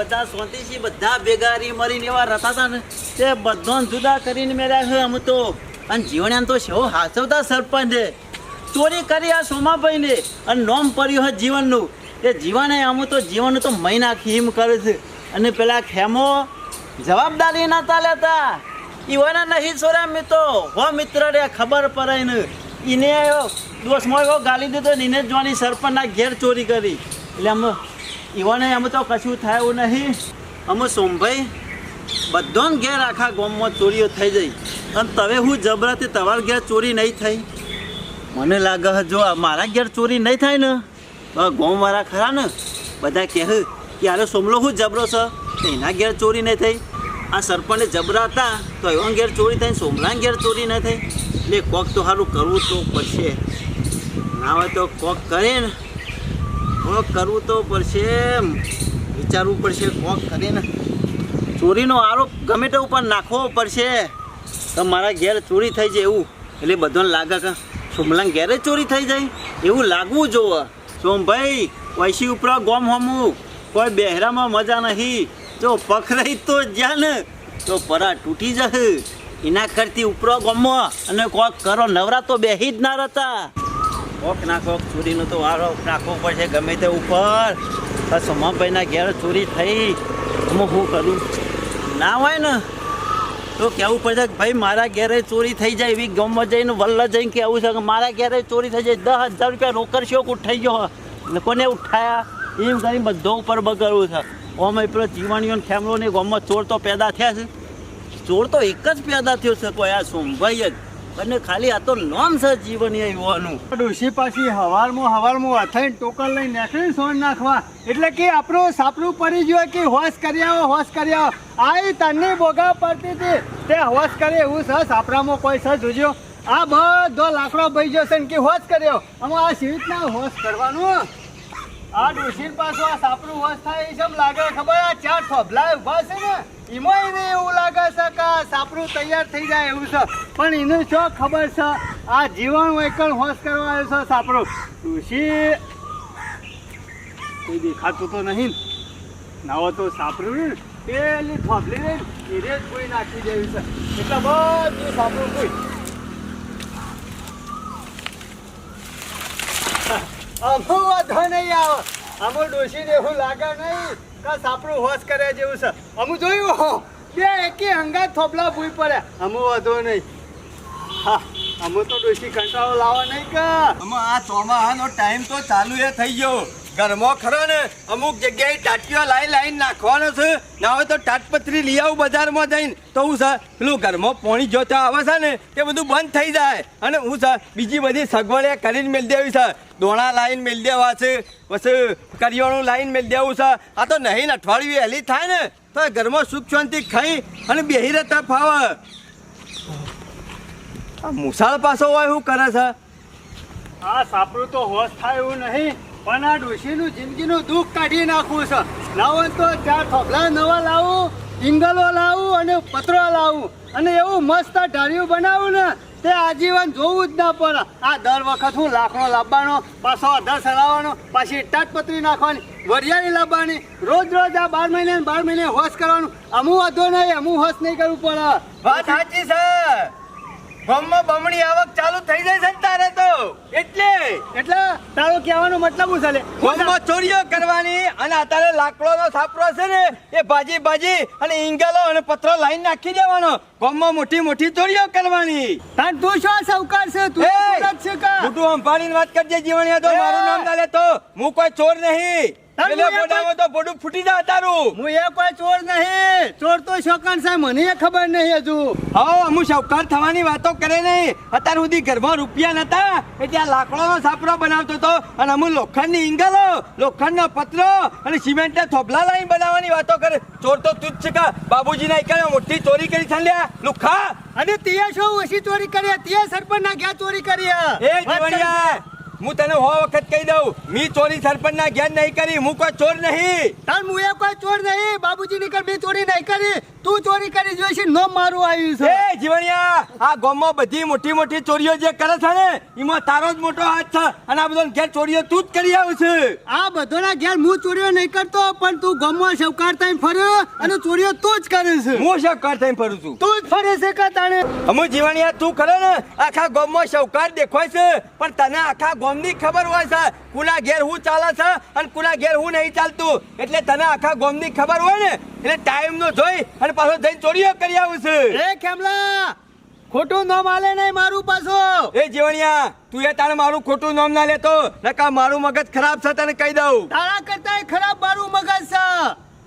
બધા સોંતીસી બધા ભેગા રી મરીને એવા રતા હતા ને તે બધાને જુદા કરીને મેળ્યા છે અમુક તો. અને જીવણ્યા તો સેવો હાચવતા સરપંચે ચોરી કરી આ સોમાભાઈને અને નોમ પડ્યું હોય જીવનનું. એ જીવને અમુક તો જીવનનું તો મહિના ખીમ કરે છે. અને પેલા ખેમો જવાબદારી નતા લેતા એવાના નહીં છોરા મિત્રો હો મિત્ર રે ખબર પડે ને. એને દોષમાં એવો ગાલી દીધો ને એને જોવાની સરપંચના ઘેર ચોરી કરી. એટલે અમે ઈવાને અમે તો કશું થાય એવું નહીં. અમે સોમભાઈ બધો ઘેર આખા ગામમાં ચોરીઓ થઈ જઈ અને તમે હું જબરાથી તમારા ઘેર ચોરી નહીં થઈ. મને લાગે જો મારા ઘેર ચોરી નહીં થાય ને ગામવાળા ખરા ને, બધા કહે કે આરે સોમલો હું જબરો છે? એના ઘેર ચોરી નહીં થઈ. આ સરપંચે જબરા હતા, તો એવા ઘેર ચોરી થઈ સોમલા ઘેર ચોરી નહીં થઈ. એટલે કોક તો સારું કરવું તો પડશે. ના હોય તો કોક કરે ને કોક કરવું તો પડશે. વિચારવું પડશે કોક કરીને ચોરીનો આરોપ ગમે તે ઉપર નાખવો પડશે. તો મારા ઘેર ચોરી થઈ જાય એવું. એટલે બધાને લાગે કે સોમલાના ઘેરે ચોરી થઈ જાય. એવું લાગવું જોવે. સોમભાઈ વૈશી ઉપરા ગોમ હમું. કોઈ બહેરામાં મજા નહીં. જો પખરાઈ તો જ્યાં ને. તો પરા તૂટી જશે. એના કરતી ઉપરો ગમો અને કોક કરો નવરા તો બેહી જ ના રહેતા. કોક ના કોક ચોરીનો તો વારો નાખવો પડશે, ગમે તે ઉપર. સોમાભાઈના ઘેર ચોરી થઈ. હું શું કરું? ના હોય ને, તો કેવું પડશે કે ભાઈ, મારા ઘેરે ચોરી થઈ જાય એવી ગામમાં જઈને વલ્લ જઈને કેવું છે કે મારા ઘેરે ચોરી થઈ જાય, દસ હજાર રૂપિયા રોકર શોક ઉઠાઈ ગયો કોને ઉઠાયા? એમ કરીને બધો ઉપર બગડવું છે. ઓમ પેલો જીવાણીઓ ને ખેમલો ને ગામમાં ચોર તો પેદા થયા છે. ચોર તો એક જ પેદા થયો છે કોઈ આ સોમભાઈ જ અને ખાલી આ તો નોમ છે એ યુવાનું. ડોશી પાછી હવારમાં હવારમાં અથાઈ ટોકન લઈને નીકળી સોન નાખવા. એટલે કે આપણું સાપડું પડી ગયું કે હોશ કરી આવો, હોશ કરી આવો. આ તને બોગા પડતી હતી. તે હોશ કરે એવું છે સાપડામાં કોઈ છે જોજો. આ બધો લાકડો ભાઈ છે ને કે હોશ કર્યો. આમાં આ સી રીતના હોશ કરવાનું? આ ડોશીન પાછું આ સાપડું હોશ થાય જેમ લાગે, ખબર? આ ચાર થોભલા ઊભા છે ને એમાં એને એવું લાગે છે કે આ સાપરું તૈયાર થઈ જાય એવું છે. પણ એને શું ખબર છે? આ જીવન વૈકણ હોશ કરવા આવ્યો છે સાપરું. ડોશી, કોઈ દેખાતું તો નહીં. નાવો તો સાપડું ને, પેલી થોભલી રહી એ જ કોઈ નાખી દેવી છે. એટલે બધું સાપરું કોઈ અમો વાંધો નહીં આવે. અમો ડોશીને એવું લાગે નહીં. કે સાપડું હોશ કરે જેવું છે. અમુ જોયું હો. બે એકી હંગાત થોપલા ભૂઈ પડે. અમુ વાંધો નહીં. હા અમુ તો ડોશી કંટાળો લાવવા નહીં કે. આમાં આ ચોમાહાનો ટાઈમ તો ચાલુ એ થઈ ગયો. ઘરમાં ખરો ને, અમુક જગ્યાએ ટાટીઓ લાઈન લાઈન નાખવાનો છે. ના હોય તો ટાટપત્રી લઈ આવું બજારમાં જઈને. તો હું સર પેલું ઘરમાં પાણી જોતા આવે છે ને, તે બધું બંધ થઈ જાય. અને હું સર બીજી બધી સગવડે કરીને મેળ દેવી છે દોણા લાઈન મેળ દેવા છે, પછી કરિયાણું લાઈન મેળ દેવું છે આ તો નહીં અઠવાડિયું વહેલી થાય ને, તો ઘરમાં સુખ શાંતિ ખાઈ અને બેહી રહેતા ફાવે. આ મુસાળ પાછો હોય શું કરે છે? આ સાપડું તો હોશ થાય એવું નહીં. પણ આ ડોશીનું જિંદગીનું દુઃખ કાઢી નાખવું છે. લાવો તો ચાર થોભલા નવા લાવું ઇંગલો લાવું અને પતરો લાવું. અને એવું મસ્ત ઢાળિયું બનાવું ને, તે આજીવન જોવું જ ના પડે. આ દર વખત હું લાકડો લાવવાનો, પાછો અધર સલાવવાનો પાછી ટાટપત્રી નાખવાની, વરિયાળી લાવવાની. રોજ રોજ આ બાર મહિને બાર મહિને હોશ કરવાનું. અમુ વધો નહીં, અમુ હોશ નહીં કરવું પડે. વાત સાચી છે ગામમાં બમણી આવક ચાલુ થઈ જાય છે તારે તો. એટલે? એટલે તારો કહેવાનો મતલબ શું ચાલે ગામમાં ચોરીઓ કરવાની અને અત્યારે લાકડોનો સાપરો છે ને એ ભાજી ભાજી અને ઈંગલો અને પથરો લાઈન નાખી દેવાનો. ગામમાં મોટી મોટી ચોરીઓ કરવાની. તાન તું શું સૌકાર છે? તું એ! છે કા? મોટું સંભાળીને વાત કરજે જીવણિયા તો! મારું નામ ના લેતો. હું કોઈ ચોર નહીં. તાર પેલે હું એ બોડામાં તો બોડું ફૂટી જાય તારું. હું એ કોઈ ચોર નહીં. ચોર તો શોકાન સાહેબ મને એ ખબર નહીં હજુ. હા હું સાવકાર થવાની વાતો કરે નહીં. અત્યાર સુધી ઘરમાં રૂપિયા નતા એટલે આ લાકડાનો સાપરો બનાવતો હતો અને હું લોખંડની ઇંગલો લોખંડનો પતરો અને સિમેન્ટના થોભલા લાઈન બનાવવાની વાતો કરે. ચોર તો તું જ છે કા? બાબુજીના એકને મોટી ચોરી કરી છે લ્યા? લુખા? અને તે શું ઓછી ચોરી કરી? તે સરપંચના ઘેર ચોરી કરી એ જીવણિયા હું તને હો વખત કહી દઉં, મી ચોરી સરપંચના ઘેર નહીં કરી, હું કોઈ ચોર નહીં. તાર હું એ કોઈ ચોર નહીં બાબુજી ની ઘર બી ચોરી નહીં કરી. તું ચોરી કરી જોઈ છે નો મારું આવ્યું છે. એ જીવણિયા આ ગામમાં બધી મોટી મોટી ચોરીઓ જે કરે છે ને એમાં તારો જ મોટો હાથ છે અને આ બધો ઘેર ચોરીઓ તું જ કરી આવું છે. આ બધોના ઘેર હું ચોરીઓ નહીં કરતો પણ તું ગામમાં શવકાર થઈને ફર્યો અને ચોરીઓ તું જ કરે છે. હું શવકાર થઈને ફરું છું. તું જ ફરે છે કે તાણે? અમુ જીવણિયા તું કરે ને આખા ગામમાં શવકાર દેખાય છે પણ તને આખા ગામની ખબર હોય છે કુના ઘેર હું ચાલે છે અને કુના ઘેર હું નહીં ચાલતું. એટલે તને આખા ગામની ખબર હોય ને એટલે ટાઈમ નો જોઈ અને પાછો જઈને ચોરીઓ કરી આવું છે. એ કેમલા ખોટું નામ આલે નહીં મારું પાછો. એ જીવણિયા તું એ તારે મારું ખોટું નામ ના લેતો નકા મારું મગજ ખરાબ છે તને કહી દઉં. તારા કરતા ખરાબ મારું મગજ છે.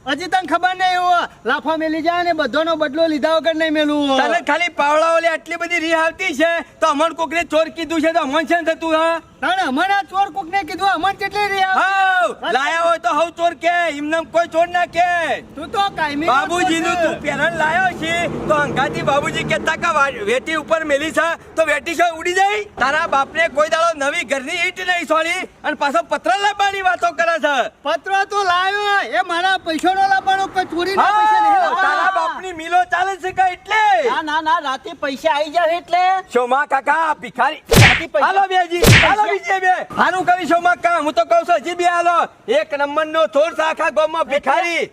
હજી તને ખબર નહીં હો લાફા મેલી જાય ને બધોનો બદલો લીધા વગર નહીં મેલું તને ખાલી પાવડા ઓલે આટલી બધી રી આવતી છે તો અમણ કોકને ચોર કીધું છે તો અમણ છે ને થતું હા? તાણે અમારા ચોર કોકને કીધું અમર કેટલી રહ્યા હાવ લાયા હોય તો હવ ચોર કે ઇમનમ કોઈ ચોર ના કે. તું તો કાયમી બાબુજી નું તું પેરણ લાયો છે તો અંગાતી બાબુજી કેતા કા વેટી ઉપર મેલી છે તો વેટી છો ઉડી જાય? તારા બાપને કોઈ દાડો નવી ઘરની ઈટ નહીં સોળી અને પાછો પત્ર લાવવાની વાતો કરે છે. પત્ર તો લાયો એ મારા પૈસાનો લાવવાનો કોઈ ચોરી ના પૈસા નહીં. તારા બાપની મિલો ચાલે છે કે એટલે? ના ના ના રાતે પૈસા આવી જાય એટલે. શોમા કાકા ભિખારી? પૈસા હાલો બેજી હાલો બીજે બે. હારું કરી શોમા કા હું તો કહું છું હજી બે હાલો. એક નંબર નો થોર આખા ગામમાં ભિખારી.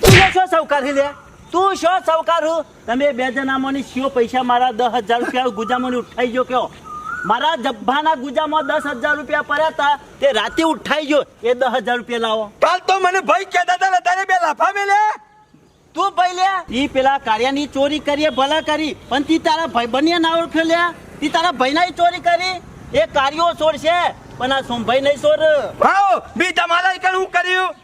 તું શું સૌકાર લે? તું શું સૌકાર તમે બે જણામાંની શિયો પૈસા મારા દસ હજાર રૂપિયા ગુજામાં ઉઠાઈ ગયો કયો? મારા જબ્બાના ગુજામાં દસ હજાર રૂપિયા પડ્યા હતા તે રાતે ઉઠાઈ ગયો. એ દસ હજાર રૂપિયા લાવો. કાલ તો મને ભાઈ કહેતા હતા તારે બે લાફા મેલે. તું ભાઈ લે. ઈ પેલા કાર્યાની ચોરી કરીએ ભલા કરી. પણ તી તારા ભાઈ બન્યા ના ઓળખ્યો લે. તી તારા ભાઈના ચોરી કરી. એ કાર્યો સોર છે પણ આ સોમભાઈ નહીં સોર ભાવ બી તમારા કણ હું કર્યું?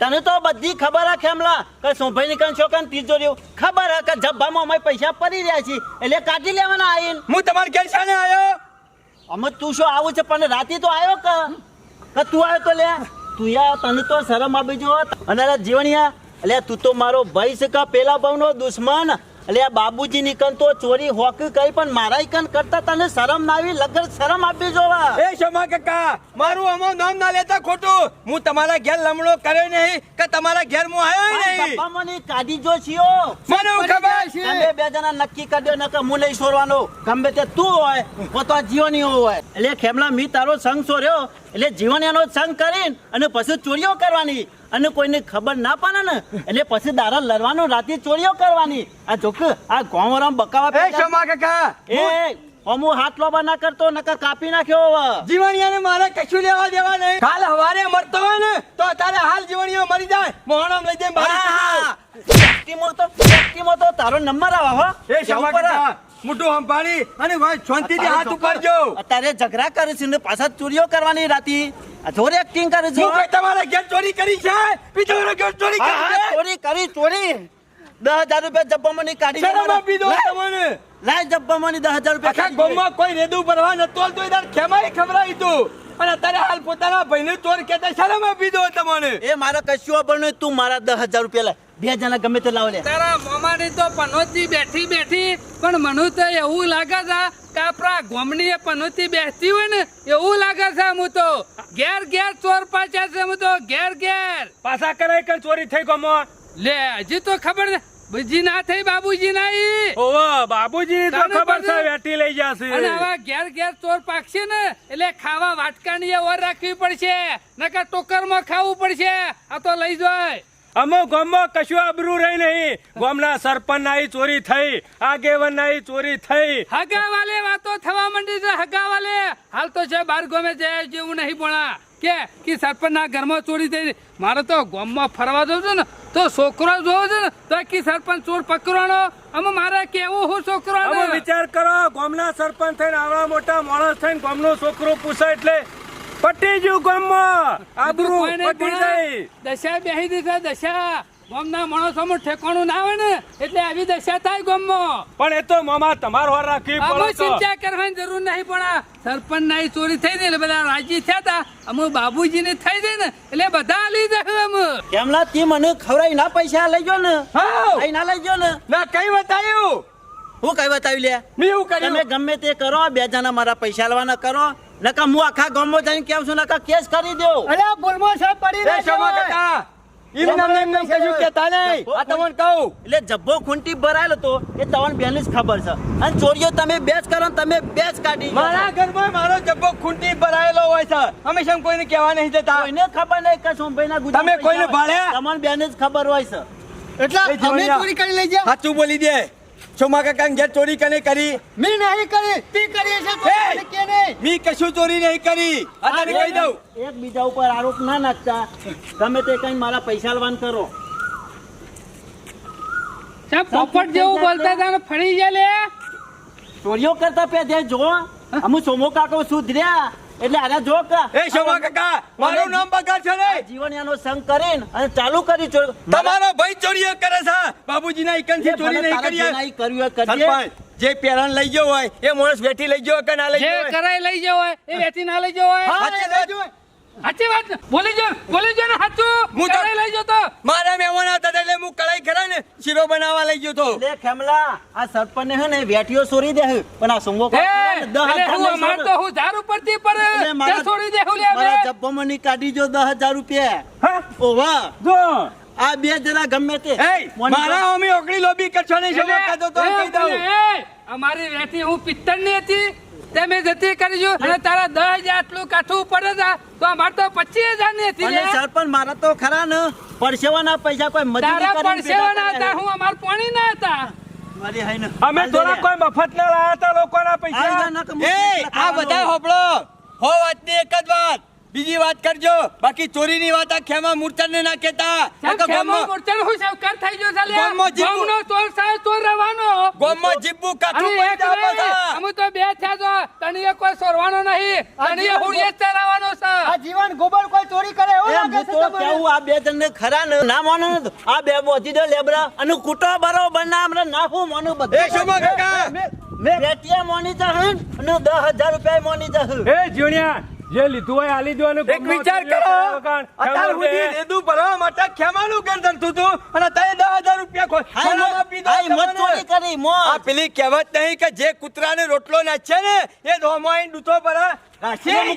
તને તો બધી ખબર હે ખેમલા કે સોમભાઈ ની કણ છોકન તિજોરીઓ ખબર હે કે જબ્બામાં અમે પૈસા પડી રહ્યા છીએ એટલે કાઢી લેવાના આઈન હું તમારે ઘેર શાને આવ્યો અમે તું શું આવું છે પણ રાતે તો આવ્યો કે? કે તું આવ્યો તો લે? તું યા તને તો શરમ આવી જો અને જીવણિયા એટલે તું તો મારો ભાઈ છે કે પેલા ભાવનો દુશ્મન. એટલે આ બાબુજી ની કન તો ચોરી હોકી કઈ પણ મારા કન કરતા તને શરમ ના આવી? લગર શરમ આપી જોવા. એ શમા કાકા મારું અમો નામ ના લેતા ખોટું. હું તમારા ઘેર લમણો કર્યો નહીં કે તમારા ઘેર હું આવ્યો નહીં? પપ્પા મને કાઢી જો છીઓ મને ખબર છે? તમે બે જણા નક્કી કરી દો નકર હું નહીં છોરવાનો ગમે તે તું હોય પોતા જીવની હોય. એટલે ખેમલા મી તારો સંગ છોડ્યો એટલે જીવનીનો સંગ કરીને અને પછી ચોરીઓ કરવાની. અને કોઈને ખબર ના પડે ને એટલે પછી દારા લડવાનું રાતે ચોરીઓ કરવાની. આ જોક આ ગોમરામ બકાવા એ શમા કાકા એ અમુ હાથ લોબા ના કરતો નકર કાપી નાખ્યો હવે. જીવણિયાને મારે કશું લેવા દેવા નહીં. કાલ હવારે મરતો હોય ને તો તારે હાલ જીવણીઓ મરી જાય. મોહણમ લઈ જઈને બારી તો તારો નંબર આવે હો. એ શમા કાકા. મોટું સંભાળી અને ભાઈ શાંતિથી હાથ ઉપાડજો. અત્યારે ઝઘડા કરે છે ને પાછા ચોરીઓ કરવાની રાતી. જોર એક્ટિંગ કરે છે હું તમારા ઘેર ચોરી કરી છે? બીજો ઘેર ચોરી કરી છે? ચોરી કરી ચોરી. દસ હજાર રૂપિયા જબ્બામાં ની કાઢી શરમ. આપી દો તમને લાય જબ્બામાં ની દસ હજાર રૂપિયા આખા. ગામમાં કોઈ રેદું ભરવા નતો તો એ ખેમાઈ ખવડાવી તું. અને અત્યારે હાલ પોતાના ભાઈને ચોર કહેતા શરમ આપી દો તમને એ મારા કશું ખબર તું મારા દસ હજાર રૂપિયા લાય. બે જણા ગમે તે લાવ લે. તારા મોમાની તો પનોતી બેઠી બેઠી પણ મને તો એવું લાગે છે કે આપણા ગોમની એ પનોતી બેસતી હોય ને એવું લાગે છે હું તો. ઘેર ઘેર ચોર પાછા છે હું તો ઘેર ઘેર. પાછા કરાય કે ચોરી થઈ ગમો? લે હજી તો ખબર ને બીજી ના થઈ બાબુજી ના ઈ ઓવો બાબુજી તો ખબર છે વેટી લઈ જશે. અને હવે ઘેર ઘેર ચોર પાકશે ને એટલે ખાવા વાટકાની ઓર રાખવી પડશે. નકર ટોકરમાં ખાવું પડશે. આ તો લઈ જાય. અમો ગામમાં કશું આબરું રહી નહીં. ગામના સરપંચ ના ચોરી થઈ આગેવન ના ચોરી થઈ. હગા વાલે વાતો થવા માંડી છે હગા વાલે હાલ તો છે બાર ગમે જાય જેવું નહીં ભણા. કે કે સરપંચના ઘરમાં ચોરી થઈ. મારે તો ગામમાં ફરવા જવું છે ને તો છોકરો જોવો છે ને તો કે સરપંચ ચોર પકડવાનો. અમે મારે કેવું હું છોકરો વિચાર કરો ગામના સરપંચ થઈને આવડા મોટા માણસ થઈને ગામનો છોકરો પૂછે એટલે પટી ગયું ગામમાં આબરૂ પટી દશા બેહી દીધા દશા. ગામના માણસોમાં ઠેકાણું ના આવે ને એટલે આવી દશા થાય ગામમાં. પણ એ તો મામા તમારો વાર રાખી પડે ચિંતા કરવાની જરૂર નહીં પણ સરપંચ ના ચોરી થઈ ગઈ એટલે બધા રાજી થયા હતા. અમે બાબુજી ને થઈ ગઈ ને એટલે બધા લઈ જાય અમે કેમલા તે મને ખવડાવી ના પૈસા લઈ ગયો ને? ના લઈ ગયો ને? ના કઈ બતાવ્યું હું કઈ બતાવી લે? મેં એવું તમે ગમે તે કરો બે જણા મારા પૈસા લેવાના કરો. નકા હું આખા ગામમાં જઈને કેમ છું? નકા કેસ કરી દો. અરે બોલમો ભૂલમાં સાહેબ પડી રહે છે. કાકા ઈનું નામ એમ નામ કશું કહેતા નહીં. આ તમને કહું. એટલે જબ્બો ખૂંટી ભરાયેલો તો એ તમને બેન જ ખબર છે. અને ચોરીઓ તમે બેચ કરો તમે બેચ કાઢી મારા ઘરમાં મારો જબ્બો ખૂંટી ભરાયેલો હોય છે. હંમેશા કોઈને કહેવા નહીં દેતા? કોઈને ખબર નહીં કે સોમભાઈના ના તમે કોઈને ભાડે? તમને બેને જ ખબર હોય છે. એટલે અમે ચોરી કરી લઈ ગયા? સાચું બોલી દે. સોમા કાકા ઘેર ચોરી કને કરી? મેં નહીં કરી તી કરી છે ચોરી કે નહીં? મી કશું ચોરી નહીં કરી. આ તને કહી દઉં. એક બીજા ઉપર આરોપ ના નાખતા. તમે તે કઈ મારા પૈસા લવાન કરો. સાહેબ પોપટ જેવું બોલતા હતા ને ફરી જાય લે ચોરીઓ કરતા પે જો અમુ સોમો કાકો સુધર્યા. એટલે આના જો એ શોભા કાકા મારું નામ બગાડ છે ને. જીવન એનો સંગ કરીને અને ચાલુ કરી ચોર તમારો ભાઈ ચોરીઓ કરે છે. બાબુજીના ઇકનથી ચોરી નહીં કરી કર્યું એ કરીએ. સરપંચ જે પેરણ લઈ ગયો હોય એ માણસ બેઠી લઈ ગયો કે ના લઈ જે ગયો હોય? કરાય લઈ ગયો હોય એ વેચી ના લઈ ગયો હોય. સાચી વાત? બોલી જો બોલી જો ને સાચું. હું તો- લઈ જો તો. મારા મહેમાન હતા એટલે હું કઢાઈ ખરા ને બનાવવા લઈ ગયો તો. એટલે ખેમલા આ સરપંચ હે ને વેઠીઓ છોડી દે પણ આ સુંગો હજાર હું તો હું ઝાડ ઉપરથી પર એટલે તે મારા- છોડી દેવું લે મારા જબ્બો મની કાઢી જો દસ હજાર રૂપિયા. હા? ઓવા. જો. આ બે જણા ગમે તે મારા ઓમી ઓકળી લોબી કરશો નહીં એટલે, શોભા તો કહી દઉં. અમારી વેઠી હું પિત્તળની હતી. તે મેં જતી કરીશું અને તારા દસ હજાર આટલું કાઠું પડે છે તો અમારે તો પચીસ હજારની હતી. સરપંચ મારા તો ખરા ને પરસેવાના પૈસા કોઈ મજૂરી તારા કરીને હતા હું અમાર પાણી ના હતા. અમે થોડા કોઈ મફત ના લાયા હતા લોકોના પૈસા. એ આ બધા હોબળો હો વાતની એક જ વાત. બીજી વાત કરજો બાકી ચોરીની વાત આ ખેમા મૂર્છનને ના નકર ખેમો થઈ ગયો. ગામનો ચોર સાહેબ ચોર રહેવાનો. ગામમાં કાઠું પડી જાવ બધા. અમે તો બે થયા છો. તણીએ કોઈ સોરવાનો નહીં. તણીએ હુંડીએ જ છે. આ જીવન ગોબર કોઈ ચોરી કરે એવું લાગે છે તો કેવું આ બે જણને ખરા ને ના માનો ને તો આ બે દે લેબડા અને કુટો બરોબર ના હમણાં નાખું મોનું એ બધું મોની અને હજાર રૂપિયા મોની જશે એ જે લીધું હોય આલી દો અને એક વિચાર કરો. અત્યાર સુધી લીધું ભરવા માટે ખેમાનું ઘર ધરતું હતું અને તય દસ હજાર રૂપિયા ખોઈ કરી મોત. આ પેલી કહેવત નહીં કે જે કૂતરાને રોટલો નાખશે ને એ ધોમાઈ ડૂચો ભરા.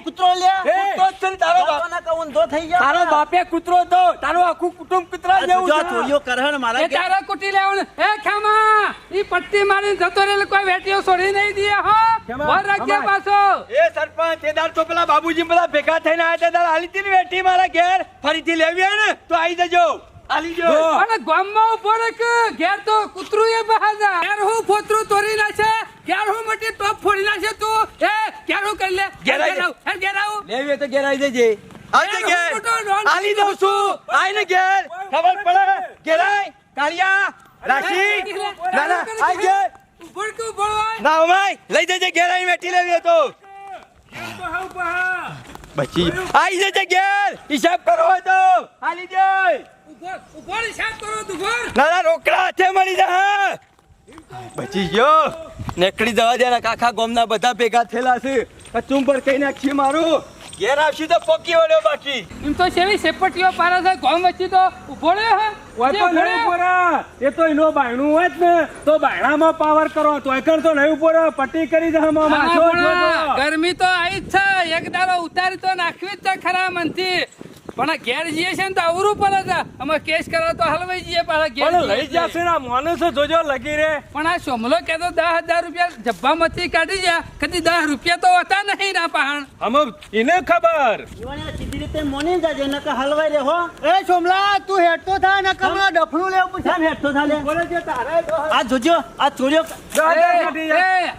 કૂતરો લ્યા. કૂતરો જ છે ને તારો બાપ. બાપાના કહું ઊંધો થઈ ગયો. તારો બાપે કૂતરો હતો તારું આખું કુટુંબ કૂતરા જેવું છે ચોરીઓ કરે મારા એ ઘેર. કુટી લેવાનું. એ ખેમા, ઈ પટ્ટી મારીને જતો રહેલો કોઈ વેટીઓ છોડી નહીં દે હો. રાખજે પાછો. એ સરપંચ એ દાર તો પેલા બાબુજી બધા ભેગા થઈને આયા આલી હતી ને વેઠી મારા ઘેર ફરીથી લેવી હોય ને તો આવી જજો આલી જો. અને ગામમાં ઊભો કે ઘેર તો કૂતરું એ બહાર જા. ઘેર હું ફોતરું તોડી નાખે. ઘેર હું મોટી ટોપ ફોડી નાખે તું. એ ઘેર હું કરી લે. ઘેર આવી ઘેર આવ. લેવી તો ઘેર આવી જજે. આવજે ઘેર. આલી દઉં છું. આઈને ઘેર. ખબર પડે? ઘેર આય. કાળિયા રાશી. ના ના આય ઘેર. ઊભો કે ઊભો હોય. ના અમાય લઈ જજે ઘેર આઈને વેઠી લેવી હોય તો. બચી. આઈ જજે ઘેર. હિસાબ કરો તો. આલી ઊભો ને સાફ કરો તું ઊભો. ના ના રોકડા હાથે મળી જા. બચી ગયો. નેકડી જવા દે કાકા ગોમના બધા ભેગા થયેલા છે. કચું પર કઈ નાખી મારું? ઘેર આવશી તો પોકી વળ્યો બાકી. એમ તો સેવી સેપટીઓ પારા છે? ગોમ વચ્ચે તો ઊભો રહ્યો હે? નહીં રહ્યો. એ તો એનો બાયણું હોય જ ને. તો બાયણામાં પાવર કરો. તો એકણ તો નહીં ઊભો રહે. પટ્ટી કરી દે. ગરમી તો આવી જ છે. એક દાડો ઉતારી તો નાખવી જ છે ખરા મનથી. પણ આ ઘેર જઈએ છે ને તો અવરું પડે છે. અમે કેસ કરો તો હલવાઈ જઈએ પાછા ઘેર લઈ. જશે ને આ માણસ જોજો લગી રે પણ આ સોમલો કેતો દસ હજાર રૂપિયા જબ્બામાંથી કાઢી ગયા. કદી દસ રૂપિયા તો હોતા નહીં ના પહાણ. અમે એને ખબર? સીધી રીતે મોની જજે નકર હલવાઈ રે હો. એ સોમલા તું હેઠતો થા ને કમળા ડફણું લેવું પૂછે હેઠતો હેઠો થાલે? બોલે છે તારે આ જોજો આ ચોર્યો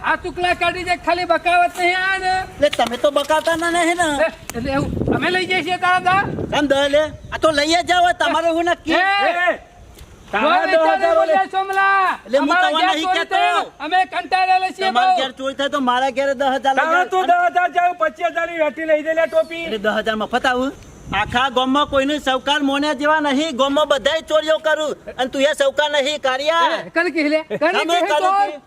આ ટુકલા કાઢી દે ખાલી બકાવત નહીં આ ને તમે તો બકાતા ના નહીં ને. એટલે એવું અમે લઈ જઈએ છીએ તારા દા? કેમ દહ લે આ તો લઈ જાવ તમારે હું નક્કી દસ હજાર મારા ઘેર દસ પચીસ હજાર ટોપી. દસ હજારમાં આવું આખા ગામમાં કોઈનું સૌકાર મોને જેવા નહીં. ગામમાં બધાય ચોરીઓ કરું. અને તું એ સૌકાર નહીં કાઢ્યા એ, કન લે, કન તમે કહી કરો તો. કે?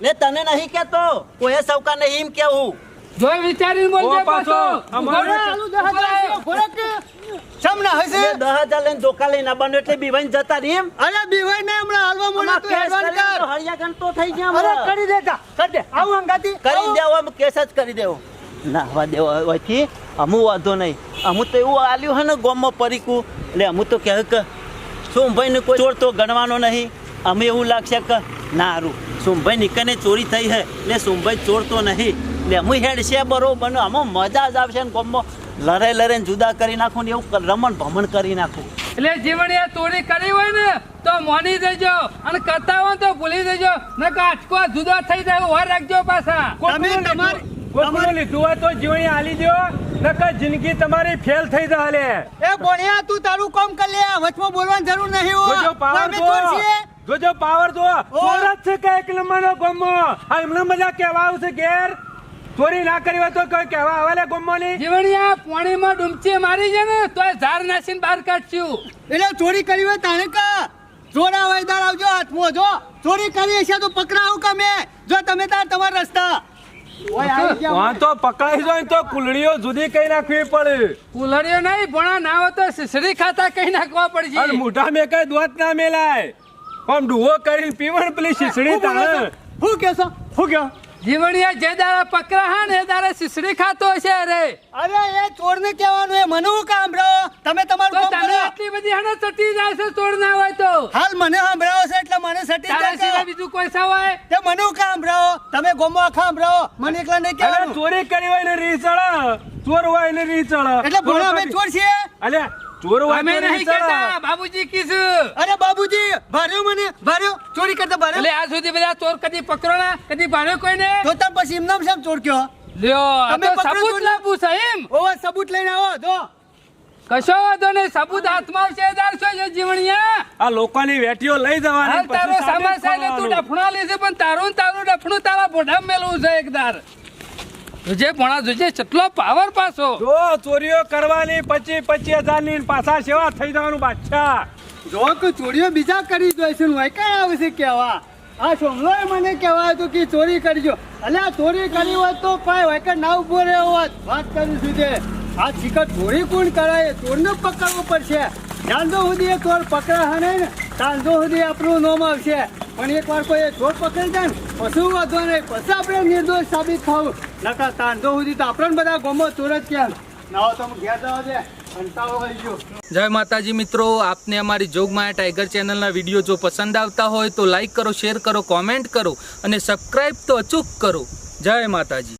ને તને નહીં કેતો કોઈ સૌકાર નહીં એમ કેવું. જો વિચારીને બોલજે પાછો. અમારે ઊભો રહે, આલુ દસ ઊભો હજાર રહે. રૂપિયા ખોરાક કે? ના હશે? એટલે દસ હજાર લઈને ધોકા લઈને આવવાનું એટલે બીવાઈને જતા રહી એમ? અરે બીવાઈને હમણાં હાલવા આમાં તું કેસ હેડવાન કર. તો થઈ ગયા અરે કરી દેતા કરી દે. આવું અંગાતી કરી દેવો આમ કેસ જ કરી દેવો. ના હવા દેવો હોયથી અમુ વાંધો નહીં. અમુ તો એવું આલ્યું હે ને ગોમમાં પરીકું. એટલે અમુ તો કહે કે સોમભાઈને કોઈ ચોર તો ગણવાનો નહીં? અમે એવું લાગશે કે ના હારું સોમભાઈ નીકળને ચોરી થઈ હે? એટલે સોમભાઈ ચોર તો નહીં. એટલે હું હેડ છે બરોબર ને આમાં મજા જ આવશે ને ગમમાં લડાઈ લડાઈને જુદા કરી નાખું ને એવું રમણ ભમણ કરી નાખું. એટલે જીવણીએ ચોરી કરી હોય ને તો મોની દેજો અને કરતા હોય તો ભૂલી દેજો. ને કાચકો જુદા થઈ જાય વાર રાખજો પાછા. તમે તમારી કોકનું લીધું હોય તો જીવણી આલી દો નકર જિંદગી તમારી ફેલ થઈ જાય લે એ બોણિયા તું તારું કામ કર લે વચમાં બોલવાની જરૂર નહીં હોય પાવર? જોજો પાવર જો ચોર છે કે એક નંબરનો ગમો? આ એમને મજા કેવા આવશે ઘેર? ચોરી ના કરી હોય તો કોઈ કહેવા આવે લે જીવણિયા જીવણીયા પાણીમાં ડૂમચી મારી છે ને તો ઝાર નાસીને બહાર કાઢશું. એટલે ચોરી કરી હોય તાણે કા? જોડા વાયદાર આવજો હાથમાં જો. ચોરી કરી હશે તો પકડાવું કમે જો તમે તાર તમારા રસ્તા. તો પકડાઈ જાય તો કુલડીઓ જુદી કઈ નાખવી પડે. કુલડીઓ નહીં ભણા ના હોય તો સિસડી ખાતા કઈ નાખવા અને પડશે મોઢા મેં કઈ દોત ના મેલાય. આમ ડુવો કરીને પીવણ પેલી શીસડી હું તાણે. હું કેસો હું કયો જીવણીયા જે દાડા પકડા હા ને એ દાડા સિસડી ખાતો હશે અરે અરે એ ચોર ને કહેવાનું એ મને હું કામ રહો તમે તમારું કામ કરો. આટલી બધી હને ચટી જાય છે ચોર ના હોય તો? હાલ મને સાંભળાવો છે એટલે મને સટી જાય છે. બીજું કોઈ સા હોય? તે મને હું કામ રહો તમે ગોમો આખા રહો મને એકલા નહીં અરે કહેવાનું. ચોરી કરી હોય ને રીસળ ચોર હોય ને રીસળ એટલે ભણો અમે ચોર છીએ? અલે ચોર હોય અમે નહીં. કહેતા બાબુજી કીધું. અરે બાબુજી ભાર્યો મને ભાર્યો ચોરી કરતા એટલે ભાર્યો સુધી બધા ચોર કદી પકડો ના કદી ભાડ્યો કોઈને? તો તાર પછી એમનામ શેમ ચોર કયો લ્યો તમે સબૂત ચોરને. લાવવું છે એમ. ઓવા સબૂત લઈને આવો જો. કશો વાંધો નહીં સબૂત હાથમાં આવશે દારશો છે જીવણિયા. આ લોકોની વેટીઓ લઈ જવાની તારો પછી સામાન સાબિત તું. ડફણા લેશે પણ તારું ને તારું ડફણું તારા બોઢામાં મેલવું છે એકદાર જોજે ભણા જોજે કેટલો પાવર પાછો. જો ચોરીઓ કરવાની પચી પચી હજારની પાછા સેવા થઈ જવાનું બાદશાહ. જો કે ચોરીઓ બીજા કરી દો છે હું કઈ આવે છે કેવા આ સોમલો મને કહેવાય હતું કે ચોરી કરજો. આ ચોરી કરી હોત તો કોઈ હોય કે ના ઊભો રહ્યો હોત. વાત કરું છું તે. આ ચીકર ચોરી કોણ કરાય ચોરને પકડવો પડશે. ચાંદો સુધી એ ચોર પકડા નહીં ને ચાંદો સુધી આપણું નોમ આવશે. પણ એક વાર કોઈ ચોર પકડી જાય ને પછી વાંધો નહીં. પછી આપણે નિર્દોષ સાબિત થવું નકા તાંધો સુધી તો આપણને બધા ગોમો ચોર જ ક્યાં ના તમે ઘેર જવા દે. જય માતાજી મિત્રો, આપને અમારી જોગમાયા ટાઈગર ચેનલના વીડિયો જો પસંદ આવતા હોય તો લાઈક કરો, શેર કરો, કોમેન્ટ કરો અને સબસ્ક્રાઈબ તો અચૂક કરો. જય માતાજી.